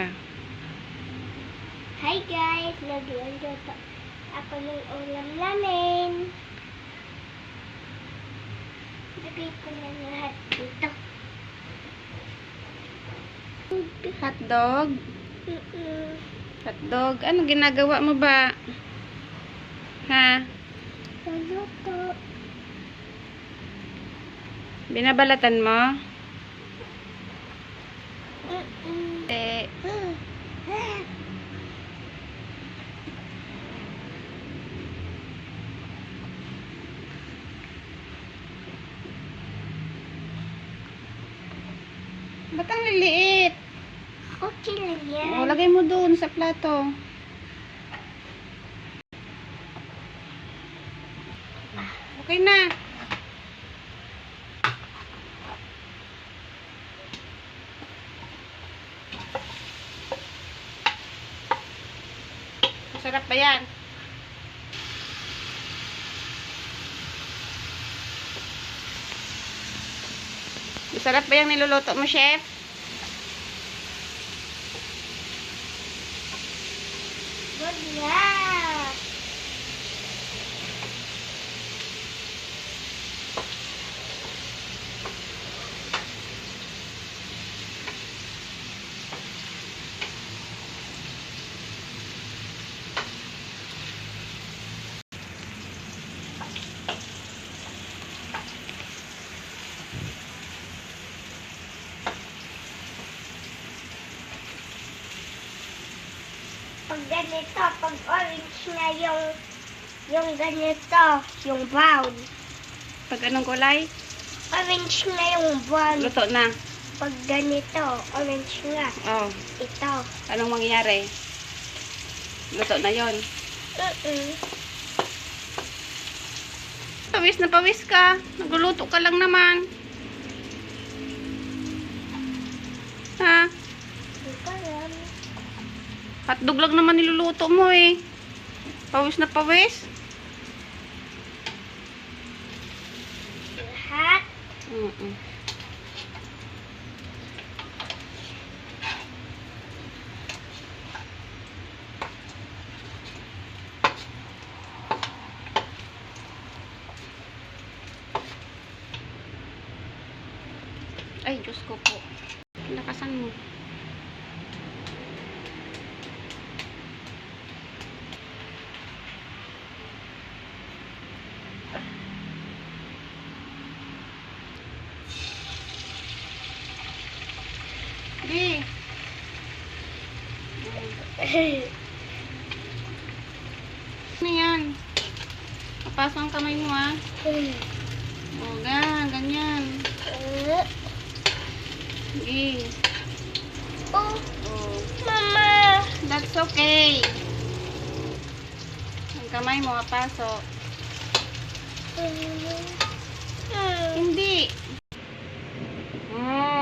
Ah. Hi guys! Nagluto ako ng ulam namin. Lagay ko na lahat dito. Hotdog? Mm -mm. Hotdog? Ano ginagawa mo ba? Ha? Nagluto. Binabalatan mo? Ba't ang liliit? Okay lang yan. O, lagay mo doon sa plato. Okay na. Masarap ba yan? Masarap ba yung niluluto mo, chef? Good luck. Pag ganito, pag orange na yung yung ganito, yung brown. Pag anong kulay? Orange na yung brown. Luto na. Pag ganito, orange nga. Oh, Ito. anong mangyayari? Luto na yon. Mm-mm. Pawis na pawis ka. Nagluluto ka lang naman. Hotdog lang naman niluluto mo eh. Pawis na pawis. Lahat. Mm-mm. Ay, Diyos ko po. Lakasan mo. Ano yan? Papasok ang kamay mo ah. O, gan, ganyan. Sige. oh, Oh, mama. that's okay. Ang kamay mo, papasok. Mm. Hindi. Mm.